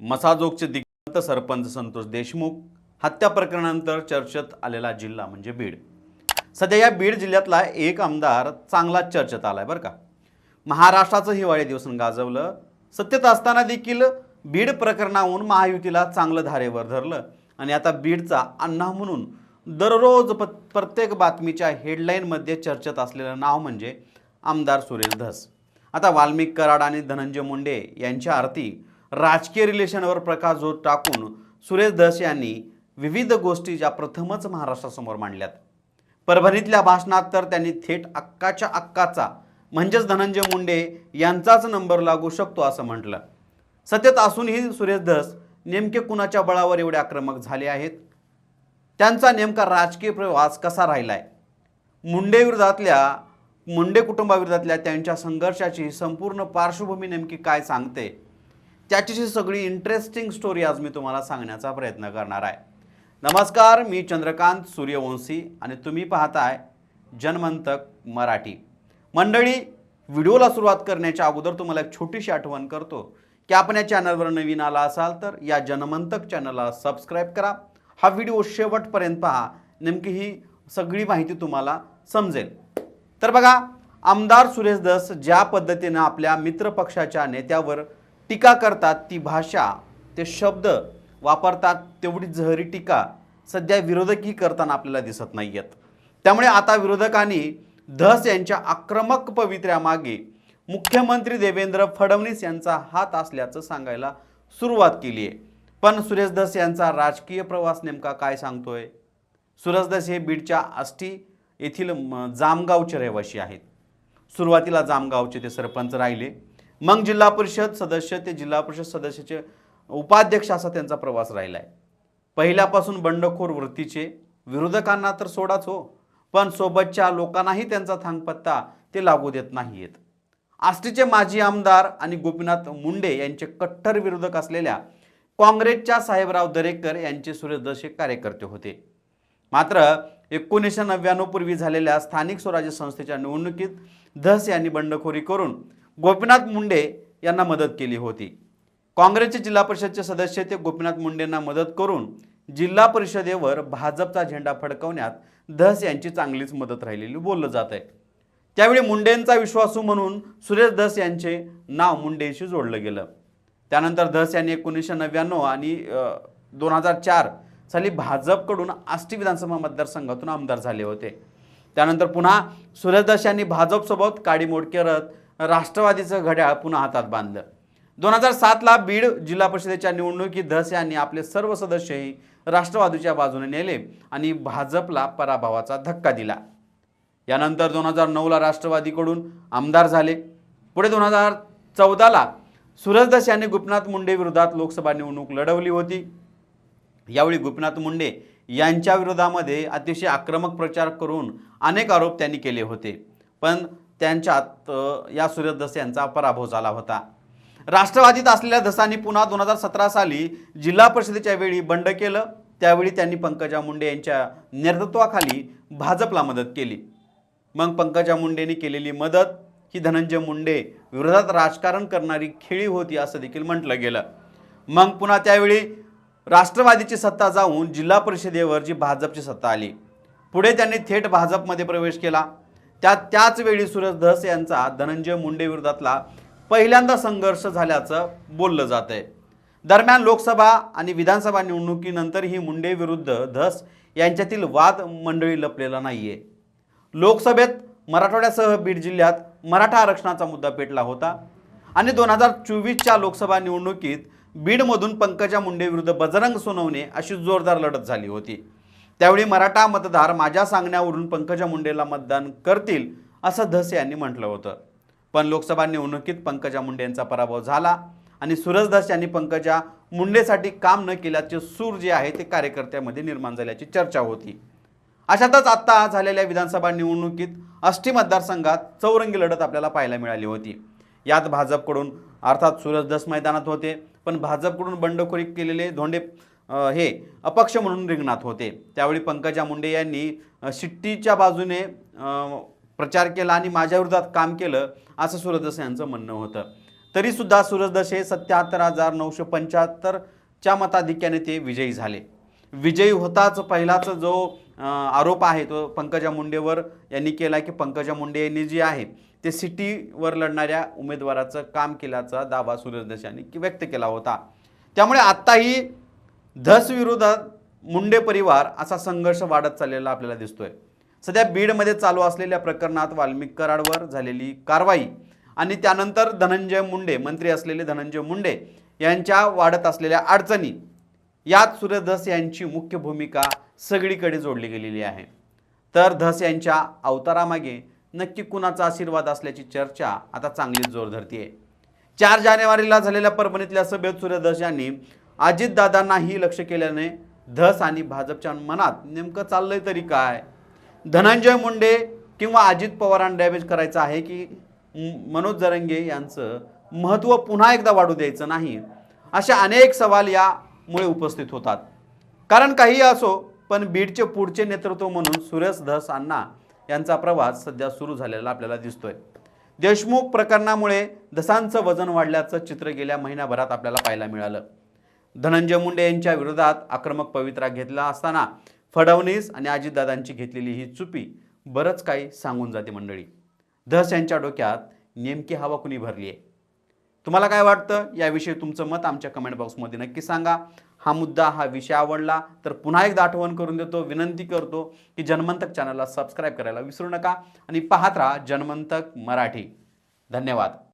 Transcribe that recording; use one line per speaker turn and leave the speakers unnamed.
मसाजोगचे दिग्गंत सरपंच संतोष देशमुख हत्या प्रकरणानंतर चर्चेत आलेला जिल्हा म्हणजे बीड. सध्या या बीड जिल्ह्यातला एक आमदार चांगलाच चर्चेत आला आहे बरं का. महाराष्ट्राचं हिवाळी दिवसन गाजवलं. सत्तेत असताना देखील बीड प्रकरणाहून महायुतीला चांगलं धारेवर धरलं. आणि आता बीडचा अण्णा म्हणून दररोज प प्रत्येक बातमीच्या हेडलाईनमध्ये चर्चेत असलेलं नाव म्हणजे आमदार सुरेश धस. आता वाल्मिक कराड आणि धनंजय मुंडे यांच्या आरती राजकीय रिलेशनवर प्रकाश प्रकाशझोत टाकून सुरेश धस यांनी विविध गोष्टी ज्या प्रथमच महाराष्ट्रासमोर मांडल्यात. परभणीतल्या भाषणात तर त्यांनी थेट अक्काच्या अक्काचा म्हणजेच धनंजय मुंडे यांचाच नंबर लागू शकतो असं म्हटलं. सत्तेत असूनही सुरेश धस नेमके कुणाच्या बळावर एवढे आक्रमक झाले आहेत? त्यांचा नेमका राजकीय प्रवास कसा राहिलाय? मुंडे विरोधातल्या मुंडे कुटुंबाविरोधातल्या त्यांच्या संघर्षाची संपूर्ण पार्श्वभूमी नेमकी काय सांगते? त्याचीशी सगळी इंटरेस्टिंग स्टोरी आज मी तुम्हाला सांगण्याचा प्रयत्न करणार आहे. नमस्कार मी चंद्रकांत सूर्यवंशी आणि तुम्ही पाहताय जनमंतक मराठी. मंडळी व्हिडिओला सुरुवात करण्याच्या अगोदर तुम्हाला एक छोटीशी आठवण करतो की आपण या चॅनलवर नवीन आला असाल तर या जनमंतक चॅनलला सबस्क्राईब करा. हा व्हिडिओ शेवटपर्यंत पहा. नेमकी ही सगळी माहिती तुम्हाला समजेल. तर बघा आमदार सुरेश दस ज्या पद्धतीनं आपल्या मित्रपक्षाच्या नेत्यावर टीका करतात ती भाषा ते शब्द वापरतात तेवढी जहरी टीका सध्या विरोधकही करताना आपल्याला दिसत नाही आहेत त्यामुळे आता विरोधकांनी धस यांच्या आक्रमक पवित्र्यामागे मुख्यमंत्री देवेंद्र फडणवीस यांचा हात असल्याचं सांगायला सुरुवात केली आहे. पण सुरेश धस यांचा राजकीय प्रवास नेमका काय सांगतोय? सुरेश धस हे बीडच्या आष्टी येथील म, जामगावचे रहिवासी आहेत. सुरुवातीला जामगावचे ते सरपंच राहिले. मग जिल्हा परिषद सदस्य ते जिल्हा परिषद सदस्याचे उपाध्यक्ष असा त्यांचा प्रवास राहिला आहे पहिल्यापासून बंडखोर वृत्तीचे विरोधकांना तर सोडाच हो पण सोबतच्या लोकांनाही त्यांचा थांगपत्ता ते लागू देत नाहीयेत. आष्टीचे माजी आमदार आणि गोपीनाथ मुंडे यांचे कट्टर विरोधक असलेल्या काँग्रेसच्या साहेबराव दरेकर यांचे सूर्यदर्शक कार्यकर्ते होते. मात्र एकोणीसशे नव्याण्णव पूर्वी झालेल्या स्थानिक स्वराज्य संस्थेच्या निवडणुकीत धस यांनी बंडखोरी करून गोपीनाथ मुंडे यांना मदत केली होती. काँग्रेसचे जिल्हा परिषदचे सदस्य ते गोपीनाथ मुंडेंना मदत करून जिल्हा परिषदेवर भाजपचा झेंडा फडकवण्यात धस यांची चांगलीच मदत राहिलेली बोललं जात आहे त्यावेळी मुंडेंचा विश्वासू म्हणून सुरेश धस यांचे नाव मुंडेशी जोडलं गेलं. त्यानंतर धस यांनी एकोणीसशे नव्याण्णव आणि दोन हजार चार साली भाजपकडून आष्टी विधानसभा मतदारसंघातून आमदार झाले होते. त्यानंतर पुन्हा सुरेश धस यांनी भाजपसोबत काडीमोड करत राष्ट्रवादीचं घड्याळ पुन्हा हातात बांधलं. दोन हजार सातला बीड जिल्हा परिषदेच्या निवडणुकीत धस यांनी आपले सर्व सदस्यही राष्ट्रवादीच्या बाजूने नेले आणि भाजपला पराभवाचा धक्का दिला. यानंतर दोन हजार नऊला राष्ट्रवादीकडून आमदार झाले. पुढे दोन हजार चौदाला सुरजदास यांनी गोपीनाथ मुंडे विरोधात लोकसभा निवडणूक लढवली होती. यावेळी गोपीनाथ मुंडे यांच्या विरोधामध्ये अतिशय आक्रमक प्रचार करून अनेक आरोप त्यांनी केले होते. पण त्यांच्यात या या सुरेशदस यांचा पराभव झाला होता. राष्ट्रवादीत असलेल्या धसांनी पुन्हा दोन हजार सतरा साली जिल्हा परिषदेच्या वेळी बंड केलं. त्यावेळी त्यांनी पंकजा मुंडे यांच्या नेतृत्वाखाली भाजपला मदत केली. मग पंकजा मुंडेंनी केलेली मदत ही धनंजय मुंडे विरोधात राजकारण करणारी खेळी होती असं देखील म्हटलं गेलं. मग पुन्हा त्यावेळी राष्ट्रवादीची सत्ता जाऊन जिल्हा परिषदेवर जी भाजपची सत्ता आली. पुढे त्यांनी थेट भाजपमध्ये प्रवेश केला. त्या त्याच वेळी सुरज धस यांचा धनंजय मुंडे विरोधातला पहिल्यांदा संघर्ष झाल्याचं बोललं जात आहे दरम्यान लोकसभा आणि विधानसभा निवडणुकीनंतरही मुंडे विरुद्ध धस यांच्यातील वाद मंडळी लपलेला नाहीये. लोकसभेत मराठवाड्यासह बीड जिल्ह्यात मराठा आरक्षणाचा मुद्दा पेटला होता आणि दोन हजार चोवीसच्या लोकसभा निवडणुकीत बीडमधून पंकजा मुंडे विरुद्ध बजरंग सोनवणे अशी जोरदार लढत झाली होती. त्यावेळी मराठा मतदार माझ्या सांगण्यावरून पंकजा मुंडेला मतदान करतील असं धस यांनी म्हटलं होतं. पण लोकसभा निवडणुकीत पंकजा मुंडे यांचा पराभव झाला आणि सुरज धस यांनी पंकजा मुंडेसाठी काम न केल्याचे सूर जे आहे ते कार्यकर्त्यामध्ये निर्माण झाल्याची चर्चा होती. अशातच आत्ता झालेल्या विधानसभा निवडणुकीत अष्टी मतदारसंघात चौरंगी लढत आपल्याला पाहायला मिळाली होती. यात भाजपकडून अर्थात सुरज धस मैदानात होते पण भाजपकडून बंडखोरी केलेले धोंडे हे अपक्ष म्हणून रिंगणात होते. त्यावेळी पंकजा मुंडे यांनी शिट्टीच्या बाजूने प्रचार केला आणि माझ्या विरोधात काम केलं असं सूरजदस यांचं म्हणणं होतं. तरीसुद्धा सुद्धा हे सत्याहत्तर हजार नऊशे पंच्याहत्तरच्या मताधिक्याने ते विजयी झाले. विजयी होताच पहिलाच जो आरोप आहे तो पंकजा मुंडेवर यांनी केला की पंकजा मुंडे यांनी जी आहे ते सिटीवर लढणाऱ्या उमेदवाराचं काम केल्याचा दावा सूरज यांनी व्यक्त केला होता. त्यामुळे आत्ताही धस विरोधात मुंडे परिवार असा संघर्ष वाढत चाललेला आपल्याला दिसतोय. सध्या बीडमध्ये चालू असलेल्या प्रकरणात वाल्मिक कराडवर झालेली कारवाई आणि त्यानंतर धनंजय मुंडे मंत्री असलेले धनंजय मुंडे यांच्या वाढत असलेल्या अडचणी यात सूर्य धस यांची मुख्य भूमिका सगळीकडे जोडली गेलेली आहे. तर धस यांच्या अवतारामागे नक्की कुणाचा आशीर्वाद असल्याची चर्चा आता चांगलीच जोर धरतीये चार जानेवारीला झालेल्या परभणीतल्या सभेत सूर्यधस यांनी अजितदादांनाही लक्ष केल्याने धस आणि भाजपच्या मनात नेमकं चाललंय तरी काय? धनंजय मुंडे किंवा अजित पवारांना डॅमेज करायचं आहे की मनोज जरंगे यांचं महत्त्व पुन्हा एकदा वाढू द्यायचं नाही? असे अनेक सवाल यामुळे उपस्थित होतात. कारण काही असो पण बीडचे पुढचे नेतृत्व म्हणून सुरेश धस अण्णा यांचा प्रवास सध्या सुरू झालेला आपल्याला दिसतोय. देशमुख प्रकरणामुळे धसांचं वजन वाढल्याचं चित्र गेल्या महिन्याभरात आपल्याला पाहायला मिळालं. धनंजय मुंडे यांच्या विरोधात आक्रमक पवित्रा घेतला असताना फडणवीस आणि अजितदादांची घेतलेली ही चुपी बरंच काही सांगून जाते मंडळी. धस यांच्या डोक्यात नेमकी हवा कुणी भरली आहे? तुम्हाला काय वाटतं? याविषयी तुमचं मत आमच्या कमेंट बॉक्समध्ये नक्की सांगा. हा मुद्दा हा विषय आवडला तर पुन्हा एकदा आठवण करून देतो विनंती करतो की जन्मंतक चॅनलला सबस्क्राईब करायला विसरू नका आणि पाहत राहा जन्मंतक मराठी. धन्यवाद.